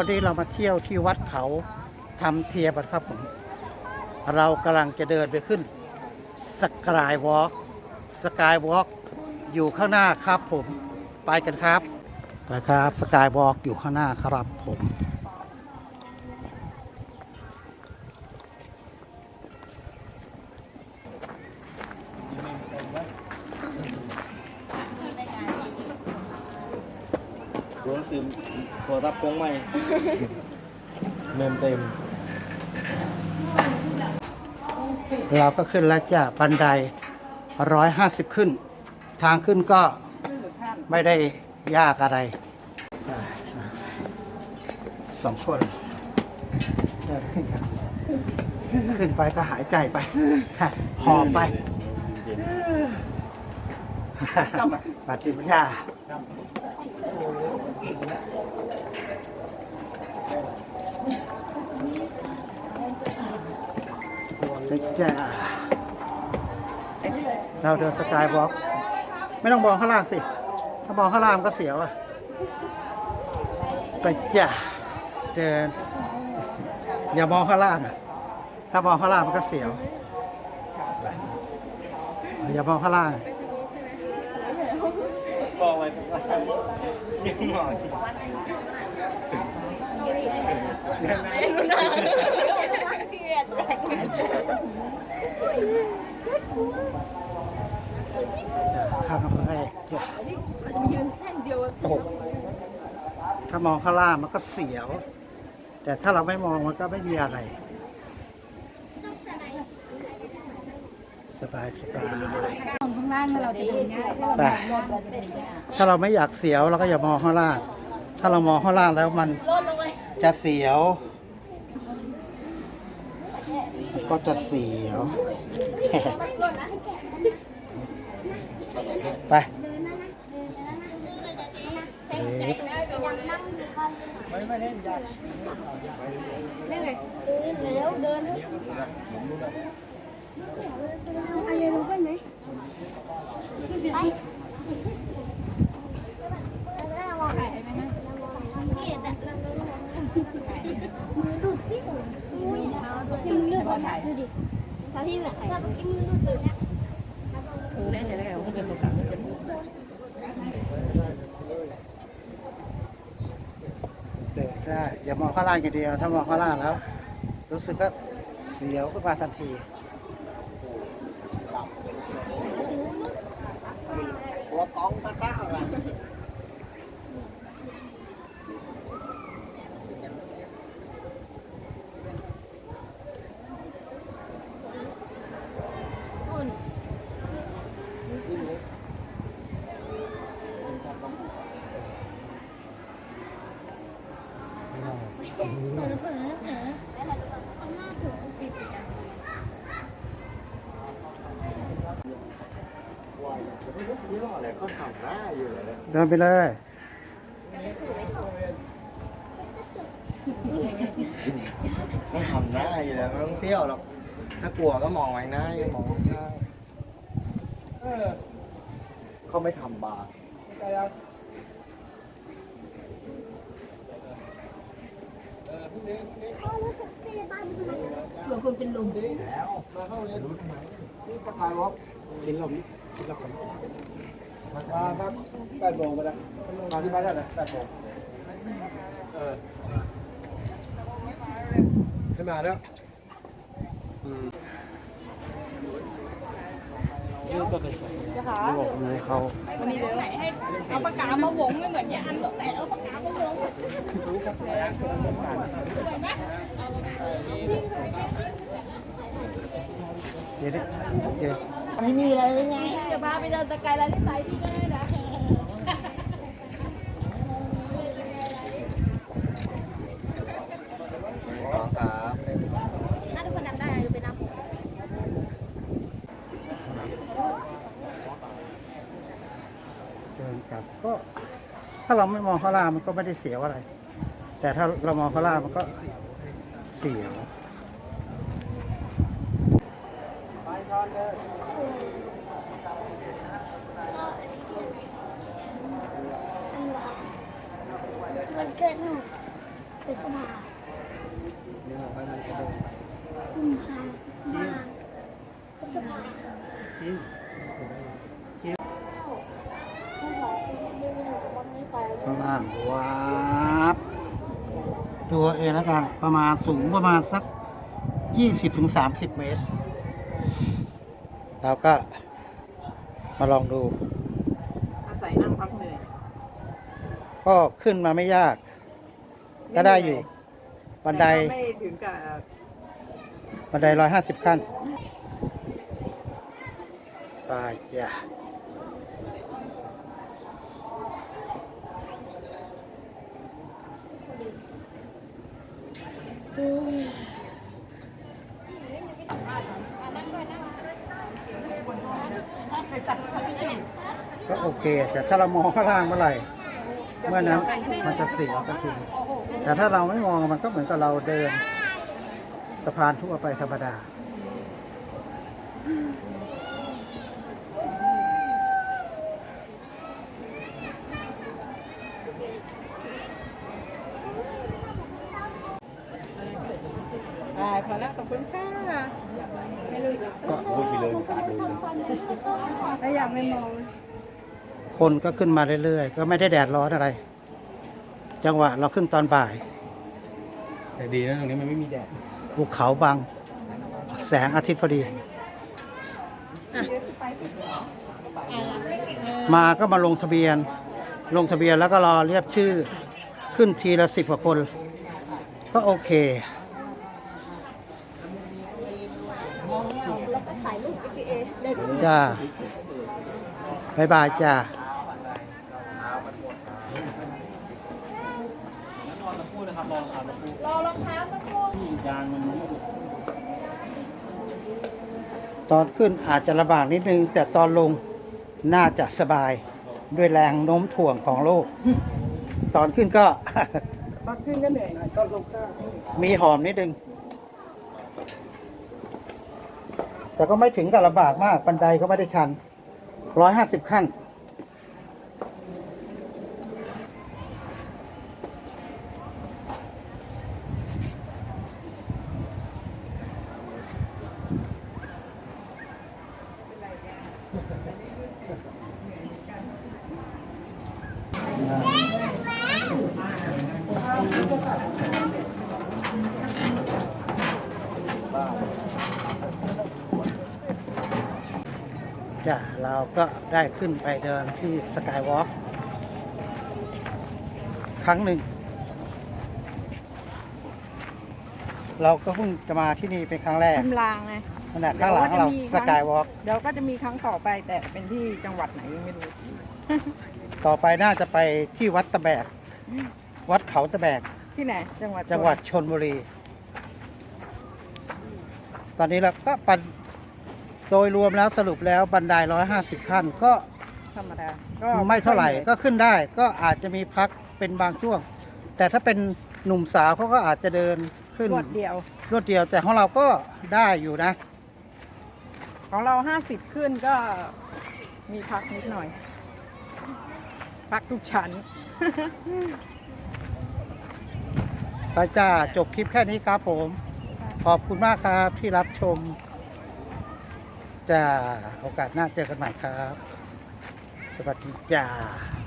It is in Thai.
วันนี้เรามาเที่ยวที่วัดเขาทำเทียบครับผม เรากำลังจะเดินไปขึ้นสกายวอล์กสกายวอล์กอยู่ข้างหน้าครับผม ไปกันครับไปครับสกายวอล์กอยู่ข้างหน้าครับผม ตัวหนังสือโทรศัพท์กงใหม่เมมเต็ม เราก็ขึ้นแล้วจ้ะบันไดร้อยห้าสิบขึ้น ทางขึ้นก็ไม่ได้ยากอะไรสองคนเดินขึ้นกันขึ้นไปก็หายใจไป หอบไปปฏิบัติยา ไปจ้าเราเดินสกายวอล์กไม่ต้องมองข้างล่างสิ ถ้ามองข้างล่างมันก็เสียวอะไปจ้าเดิน อย่ามองข้างล่างอะถ้ามองข้างล่างมันก็เสียว อย่ามองข้างล่าง บอกไว้ยังหน่อยข้างแรกจ้ะโอ้โหถ้ามองข้างล่างมันก็เสียว แต่ถ้าเราไม่มองมันก็ไม่มีอะไรสบายสบาย ข้างล่างเราจะเดินง่ายไปถ้าเราไม่อยากเสียวเราก็อย่ามองข้างล่าง ถ้าเรามองข้างล่างแล้วมันจะเสียวก็จะเสียว ไปเล็กไม่ไม่เล่นยากได้ไงเดินแล้วเดินเถ อะเอเรียนรู้กันไหมไปแล้วเรามองไหนไหมนะเลยดอะเราเรามือดูดสิอุ้ยยังมือเลือดออกดูดิตอนที่แบบเราต้องกินมือดูดเลยเนี่ได้อย่ามองข้างล่างอย่างเดียว ถ้ามองข้างล่างแล้ว รู้สึกก็เสียวขึ้นมาทันที หัวต้องตะก้าวละไร เผลอเผลอเผลอเอาหน้าเผลอปิด นี่รออะไรเขาทำหน้าอยู่เลยเดินไปเลยต้องทำหน้าอยู่แล้วไม่ต้องเที่ยวหรอกถ้ากลัวก็มองไว้หน้าอย่ามองข้างเออเขาไม่ทำบาร์เอาแล้วจะพยาบาลทำไมเผื่อคนเป็นลมแล้วมาเข้าเรียนรู้ทำไมนี่ก็ทายรบชิ้นลมชิ้นล มมาครับแปดโมงไปแล้วมาที่บ้านได้นะแปดโมงเออขึ้นมาแล้วอืมนี่ก็เป็นนะคะบอกมือเขาวันนี้เดี๋ยวไหนให้เอาปากกามาวงไม่เหมือนยาอันหรอกแต่เอาปากกามาวงสวยไหมเดี๋ยวดิเดี๋ยว เดี๋ยวพาไปเดินสกายไลน์ที่ไซต์พี่ก็ได้นะขอครับถ้าทุกคนนับได้อยู่ไปนับเดินกลับก็ถ้าเราไม่มองข้างล่างมันก็ไม่ได้เสียวอะไร แต่ถ้าเรามองข้างล่างมันก็เสียว ไป ช้อนเลยวันเกิดหนูพฤษภานี่เราไปมันจะโดนกุมภาพฤษภาคิมข้างล่างว้าบดูเองแล้วกัน ประมาณสูงประมาณสัก 20-30 เมตร เราก็มาลองดู อาศัยนั่งพักเหนื่อยก็ขึ้นมาไม่ยาก ก็ได้อยู่ บันไดแต่ก็ไม่ถึงกับบันไดร้อยห้าสิบขั้นไปอ ย่าก็โอเค แต่ถ้าเรามองข้างล่างเมื่อไหร่ เมื่อนั้นมันจะเสียสักที แต่ถ้าเราไม่มองมันก็เหมือนกับเราเดินสะพานทั่วไปธรรมดา ได้พอแล้วขอบคุณค่ะ ก็โอ้ยเลยขาดเลยแล้วอยากไม่มองคนก็ขึ้นมาเรื่อยๆ ก็ไม่ได้แดดร้อนอะไร จังหวะเราขึ้นตอนบ่าย แต่ดีนะตรงนี้มันไม่มีแดดภูเขาบัง แสงอาทิตย์พอดี มาก็มาลงทะเบียน ลงทะเบียนแล้วก็รอเรียบชื่อ ขึ้นทีละสิบกว่าคน ก็โอเค จ้าบายบายจ้าตอนขึ้นอาจจะลำบากนิดนึง แต่ตอนลงน่าจะสบายด้วยแรงโน้มถ่วงของโลก ตอนขึ้นก็ ตอนขึ้นก็เหนื่อยหน่อยตอนลงก็มีหอมนิดนึง แต่ก็ไม่ถึงกับลำบากมากบันไดก็ไม่ได้ชันร้อยห้าสิบขั้น จ้ะเราก็ได้ขึ้นไปเดินที่สกายวอล์กครั้งหนึ่ง เราก็เพิ่งจะมาที่นี่เป็นครั้งแรกชิมลางไงขณะข้างหลังเราสกายวอล์กเดี๋ยวก็จะมีครั้งต่อไปแต่เป็นที่จังหวัดไหนยังไม่รู้ ต่อไปน่าจะไปที่วัดตะแบก วัดเขาตะแบก ที่ไหน จังหวัดจังหวัดชนบุรี ตอนนี้เราก็ปัน โดยรวมแล้วสรุปแล้วบันไดร้อยห้าสิบขั้นก็ธรรมดาก็ไม่เท่าไหร่อยก็ขึ้นได้ก็อาจจะมีพักเป็นบางช่วง แต่ถ้าเป็นหนุ่มสาวเขาก็อาจจะเดินขึ้นรวดเดียวรวดเดียวแต่ของเราก็ได้อยู่นะ ของเราห้าสิบขึ้นก็มีพักนิดหน่อย พักทุกชั้นไปจ้าจบคลิปแค่นี้ครับผม ขอบคุณมากครับที่รับชม จ้า โอกาสหน้าเจอกันใหม่ครับ สวัสดีจ้า